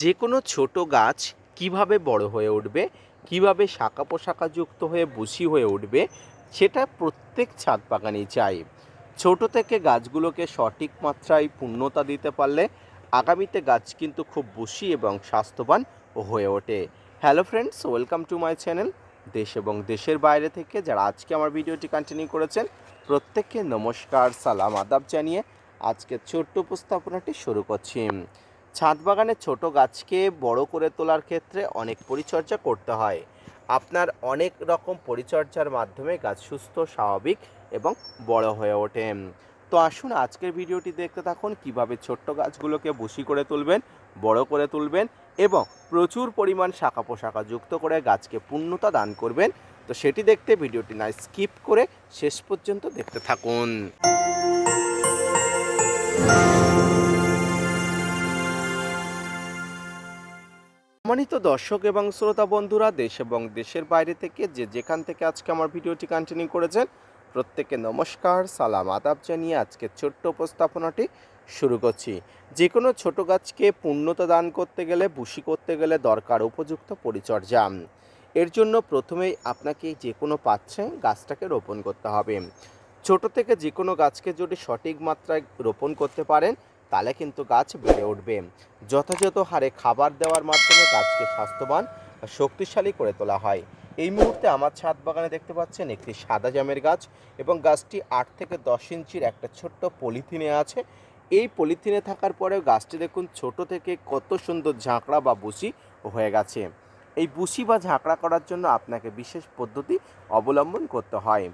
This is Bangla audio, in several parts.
যে কোনো ছোট গাছ কীভাবে বড় হয়ে উঠবে, কীভাবে শাখা পোশাখা যুক্ত হয়ে বুশি হয়ে উঠবে, সেটা প্রত্যেক ছাদ বাগানেই চাই। ছোট থেকে গাছগুলোকে সঠিক মাত্রায় পূর্ণতা দিতে পারলে আগামীতে গাছ কিন্তু খুব বুশি এবং স্বাস্থ্যবান হয়ে ওঠে। Hello friends welcome to my channel দেশ এবং দেশের বাইরে থেকে যারা আজকে আমার ভিডিওটি কন্টিনিউ করেছেন, প্রত্যেককে নমস্কার, সালাম, আদাব জানিয়ে আজকে ছোট্ট উপস্থাপনাটি শুরু করছি। ছাদ বাগানে ছোট গাছকে বড় করে তোলার ক্ষেত্রে অনেক পরিচর্যা করতে হয়। আপনার অনেক রকম পরিচর্যার মাধ্যমে গাছ সুস্থ, স্বাভাবিক এবং বড় হয়ে ওঠে। তো আসুন আজকের ভিডিওটি দেখতে থাকুন, কীভাবে ছোট্ট গাছগুলোকে বুশি করে তুলবেন, বড় করে তুলবেন এবং প্রচুর পরিমাণ শাখা পোশাখা যুক্ত করে গাছকে পূর্ণতা দান করবেন। তো সেটি দেখতে ভিডিওটি না স্কিপ করে শেষ পর্যন্ত দেখতে থাকুন। সম্মানিত দর্শক এবং শ্রোতা বন্ধুরা, দেশ এবং দেশের বাইরে থেকে যে যেখান থেকে আজকে আমার ভিডিওটি কন্টিনিউ করেছেন প্রত্যেকে নমস্কার, সালাম, আদাব জানিয়ে আজকে ছোট্ট উপস্থাপনাটি শুরু করছি। যে কোনো ছোটো গাছকে পূর্ণতা দান করতে গেলে বুশি করতে গেলে দরকার উপযুক্ত পরিচর্যা। এর জন্য প্রথমেই আপনাকে যে কোনো পাত্রে গাছটাকে রোপণ করতে হবে। ছোট থেকে যে কোনো গাছকে যদি সঠিক মাত্রায় রোপণ করতে পারেন তাহলে কিন্তু গাছ বেড়ে উঠবে। যথাযথ হারে খাবার দেওয়ার মাধ্যমে গাছকে স্বাস্থ্যবান শক্তিশালী করে তোলা হয়। এই মুহূর্তে আমার ছাদ বাগানে দেখতে পাচ্ছেন একটি সাদা জামের গাছ এবং গাছটি আট থেকে দশ ইঞ্চির একটা ছোট্ট পলিথিনে আছে। এই পলিথিনে থাকার পরেও গাছটি দেখুন ছোট থেকে কত সুন্দর ঝাঁকড়া বা বুসি হয়ে গেছে। এই বুসি বা ঝাঁকড়া করার জন্য আপনাকে বিশেষ পদ্ধতি অবলম্বন করতে হয়।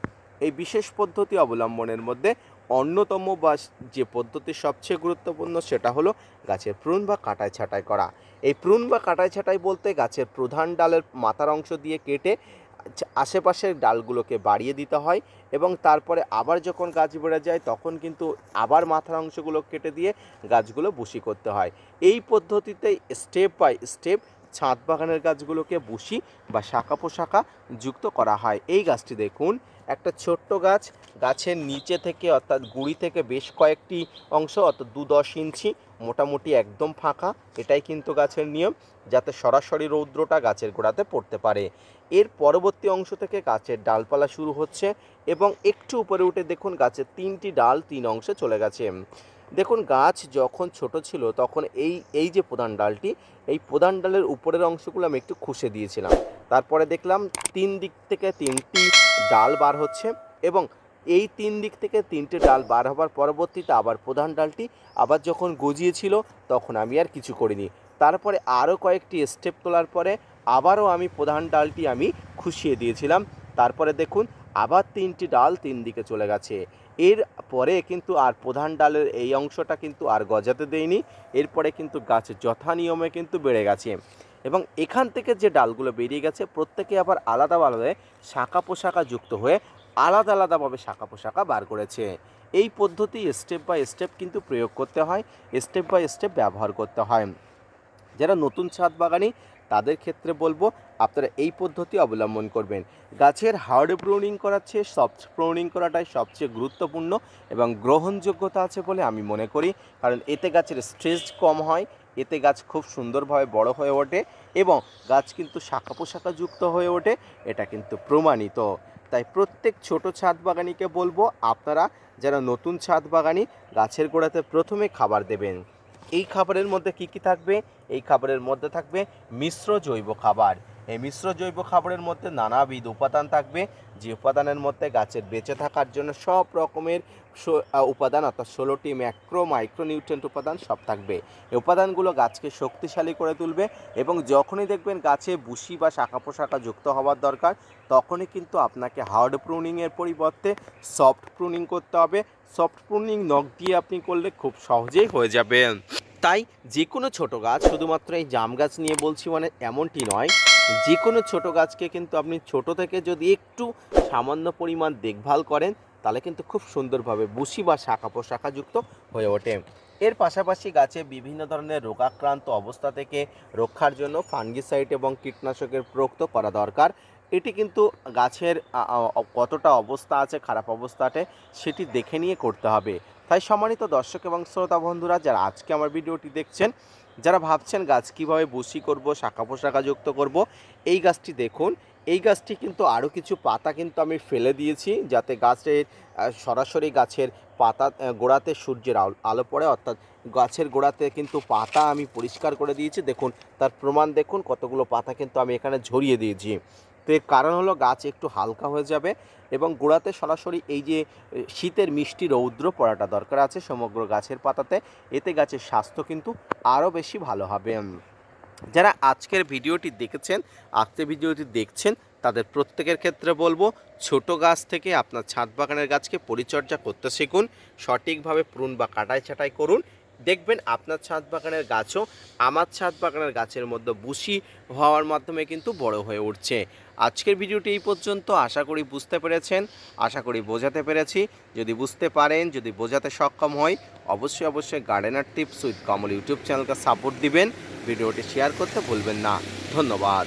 এই বিশেষ পদ্ধতি অবলম্বনের মধ্যে অন্যতম বা যে পদ্ধতি সবচেয়ে গুরুত্বপূর্ণ সেটা হলো গাছের প্রুন বা কাটাই ছাঁটাই করা। এই প্রুন বা কাটাই ছাঁটাই বলতে গাছের প্রধান ডালের মাথার অংশ দিয়ে কেটে আশেপাশের ডালগুলোকে বাড়িয়ে দিতে হয় এবং তারপরে আবার যখন গাছ বেড়ে যায় তখন কিন্তু আবার মাথার অংশগুলো কেটে দিয়ে গাছগুলো বুশি করতে হয়। এই পদ্ধতিতে স্টেপ বাই স্টেপ ছাদ বাগানের গাছগুলোকে বুশি বা শাখা পোশাখা যুক্ত করা হয়। এই গাছটি দেখুন একটা ছোট্ট গাছ, গাছের নিচে থেকে অর্থাৎ গুঁড়ি থেকে বেশ কয়েকটি অংশ, অর্থাৎ দু দশ ইঞ্চি, মোটামুটি একদম ফাঁকা। এটাই কিন্তু গাছের নিয়ম, যাতে সরাসরি রৌদ্রটা গাছের গোড়াতে পড়তে পারে। এর পরবর্তী অংশ থেকে গাছের ডালপালা শুরু হচ্ছে এবং একটু উপরে উঠে দেখুন গাছের তিনটি ডাল তিন অংশে চলে গেছে। দেখুন গাছ যখন ছোট ছিল, তখন এই এই যে প্রধান ডালটি, এই প্রধান ডালের উপরের অংশগুলো আমি একটু খুশে দিয়েছিলাম। তারপরে দেখলাম তিন দিক থেকে তিনটি ডাল বার হচ্ছে এবং এই তিন দিক থেকে তিনটে ডাল বার হবার পরবর্তীতে আবার প্রধান ডালটি আবার যখন গজিয়েছিল তখন আমি আর কিছু করিনি। তারপরে আরও কয়েকটি স্টেপ তোলার পরে আবারও আমি প্রধান ডালটি আমি খুশিয়ে দিয়েছিলাম। তারপরে দেখুন আবার তিনটি ডাল তিন দিকে চলে গেছে। এর পরে কিন্তু আর প্রধান ডালের এই অংশটা কিন্তু আর গজাতে দেয়নি এরপরে কিন্তু গাছ যথা নিয়মে কিন্তু বেড়ে গেছে। এবং এখান থেকে যে ডালগুলো বেরিয়ে গেছে, প্রত্যেকে আবার আলাদা আলাদা শাখা পোশাখা যুক্ত হয়ে আলাদা আলাদাভাবে শাখা পোশাখা বার করেছে। এই পদ্ধতি স্টেপ বাই স্টেপ কিন্তু প্রয়োগ করতে হয় স্টেপ বাই স্টেপ ব্যবহার করতে হয়। যারা নতুন ছাদ বাগানি, তাদের ক্ষেত্রে বলব, আপনারা এই পদ্ধতি অবলম্বন করবেন। গাছের হার্ড প্রুনিং করার চেয়ে সফট প্রুনিং করাটাই সবচেয়ে গুরুত্বপূর্ণ এবং গ্রহণযোগ্যতা আছে বলে আমি মনে করি, কারণ এতে গাছের স্ট্রেস কম হয় এতে গাছ খুব সুন্দরভাবে বড় হয়ে ওঠে এবং গাছ কিন্তু শাখা পোশাখা যুক্ত হয়ে ওঠে, এটা কিন্তু প্রমাণিত। তাই প্রত্যেক ছোট ছাদ বাগানিকে বলব, আপনারা যারা নতুন ছাদ বাগানি, গাছের গোড়াতে প্রথমে খাবার দেবেন। এই খাবারের মধ্যে কি কি থাকবে? এই খাবারের মধ্যে থাকবে মিশ্র জৈব খাবার। এই মিশ্র জৈব খাবারের মধ্যে নানাবিধ উপাদান থাকবে। যে উপাদানের মধ্যে গাছের বেঁচে থাকার জন্য সব রকমের উপাদান অর্থাৎ ষোলোটি ম্যাক্রো মাইক্রো নিউট্রেন্ট উপাদান সব থাকবে। এই উপাদানগুলো গাছকে শক্তিশালী করে তুলবে এবং যখনই দেখবেন গাছে বুশি বা শাখা পোশাখা যুক্ত হওয়ার দরকার, তখনই কিন্তু আপনাকে হার্ড প্রুনিংয়ের পরিবর্তে সফট প্রুনিং করতে হবে। সফট প্রুনিং নখ দিয়ে আপনি করলে খুব সহজেই হয়ে যাবে। তাই যে কোনো ছোট গাছ, শুধুমাত্র এই জাম গাছ নিয়ে বলছি মানে এমনটি নয় যে কোনো ছোট গাছকে কিন্তু আপনি ছোট থেকে যদি একটু সামান্য পরিমাণ দেখভাল করেন, তাহলে কিন্তু খুব সুন্দরভাবে বুশি বা শাখা পোশাখাযুক্ত হয়ে ওঠে। এর পাশাপাশি গাছে বিভিন্ন ধরনের রোগাক্রান্ত অবস্থা থেকে রক্ষার জন্য ফাঙ্গিসাইড এবং কীটনাশকের প্রয়োগ করা দরকার। এটি কিন্তু গাছের কতটা অবস্থা আছে, খারাপ অবস্থাতে, সেটি দেখে নিয়ে করতে হবে। তাই সম্মানিত দর্শক এবং শ্রোতা বন্ধুরা, যারা আজকে আমার ভিডিওটি দেখছেন, যারা ভাবছেন গাছ কীভাবে বুসি করব, শাখা পোশাখা যুক্ত করব, এই গাছটি দেখুন। এই গাছটি কিন্তু আরও কিছু পাতা কিন্তু আমি ফেলে দিয়েছি, যাতে গাছের সরাসরি গাছের পাতা গোড়াতে সূর্যের আলো- আলো পড়ে। অর্থাৎ গাছের গোড়াতে কিন্তু পাতা আমি পরিষ্কার করে দিয়েছি। দেখুন, তার প্রমাণ দেখুন, কতগুলো পাতা কিন্তু আমি এখানে ঝরিয়ে দিয়েছি। তো এর কারণ হলো গাছ একটু হালকা হয়ে যাবে এবং গোড়াতে সরাসরি এই যে শীতের মিষ্টি রৌদ্র পড়াটা দরকার আছে সমগ্র গাছের পাতাতে। এতে গাছের স্বাস্থ্য কিন্তু আরও বেশি ভালো হবে। যারা আজকের ভিডিওটি দেখেছেন, আজকের ভিডিওটি দেখছেন, তাদের প্রত্যেকের ক্ষেত্রে বলব, ছোট গাছ থেকে আপনার ছাদ বাগানের গাছকে পরিচর্যা করতে শিখুন, সঠিকভাবে প্রুন বা কাটাই ছাটাই করুন। দেখবেন আপনার ছাদ বাগানের গাছও আমার ছাদ বাগানের গাছের মধ্যে বুশি হওয়ার মাধ্যমে কিন্তু বড় হয়ে উঠছে। আজকের ভিডিওটি এই পর্যন্ত। আশা করি বুঝতে পেরেছেন, আশা করি বোঝাতে পেরেছি। যদি বুঝতে পারেন, যদি বোঝাতে সক্ষম হয় অবশ্যই অবশ্যই gardener tips with Kamal YouTube চ্যানেলকে সাপোর্ট দিবেন। ভিডিওটি শেয়ার করতে ভুলবেন না। ধন্যবাদ।